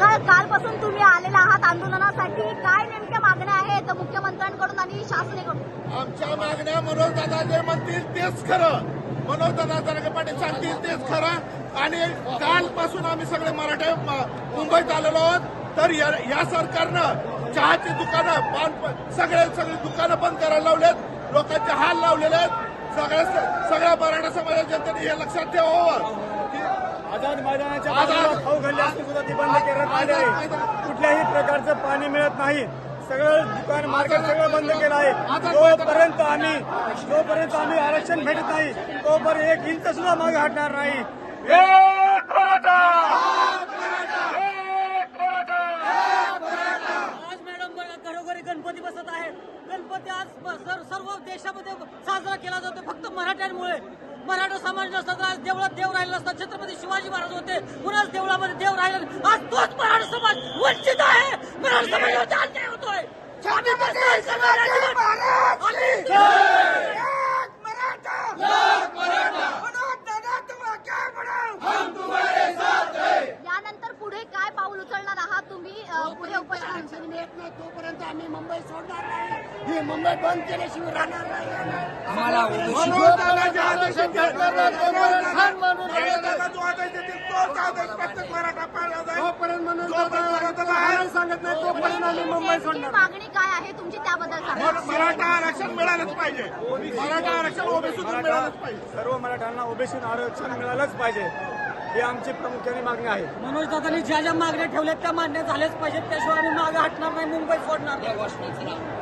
काल कालपासून तुम्ही आलेला आहात आंदोलनासाठी. काय नेमक्या मागण्या आहेत? मुख्यमंत्र्यांकडून आणि शासनाकडून. आमच्या मागण्या मनोज दादा जे म्हणतील तेच खरं. मनोज दादा जरांगे पाटील सांगतील तेच खरं. आणि कालपासून आम्ही सगळे मराठे मुंबईत आलेलो आहोत. तर या या सरकारनं चहाची दुकानं पान सगळे सगळे दुकानं बंद करायला लावलेत. लोकांचे हाल लावलेले आहेत. सगळ्या सगळ्या मराठा समाजाच्या जनतेने हे लक्षात ठेवावं की आझाद मैदानाच्या खाऊ असते सुद्धा ती बंद करण्यात आली आहे कुठल्याही प्रकारचं पाणी मिळत नाही. सगळं दुकान मार्केट सगळं बंद केलं आहे. जोपर्यंत आम्ही जोपर्यंत आम्ही आरक्षण भेटत नाही तोपर्यंत एक इंच सुद्धा मागे हटणार नाही एक मराठा! एक मराठा! आज मॅडम बघा, घरोघरी गणपती बसत आहेत. गणपती आज सर- सर्व देशामध्ये साजरा केला जातो. फक्त मराठ्यांमुळे. मराठा समाज नसता तर आज देवळात देव राहिला नसता. छत्रपती शिवाजी महाराज होते. कुणाच देवळामध्ये देव राहिला. आज तोच मराठा समाज वंचित आहे. मराठा अन्याय होतोय आम्ही बसतोय समाजाची. आम्ही- यानंतर पुढे काय पाऊल उचलणार आहात तुम्ही पुढे उपोषण आरक्षण मिळत नाही तोपर्यंत आम्ही मुंबई सोडणार नाही. ही मुंबई बंद केल्याशिवाय राहणार नाही. आम्हाला सांगत नाही तोपर्यंत आम्ही मुंबई सोडणार. मागणी काय आहे? तुमची त्याबद्दल मराठा आरक्षण मिळालंच पाहिजे. मराठा आरक्षण ओबीसीतून मिळालंच पाहिजे. सर्व मराठ्यांना ओबीसी आरक्षण मिळालंच पाहिजे. ही आमची प्रामुख्याने मागणी आहे. मनोज दादांनी ज्या ज्या मागण्या ठेवल्यात त्या मान्य झाल्याच पाहिजेत. त्याशिवाय आम्ही मागे हटणार नाही मुंबई सोडणार नाही.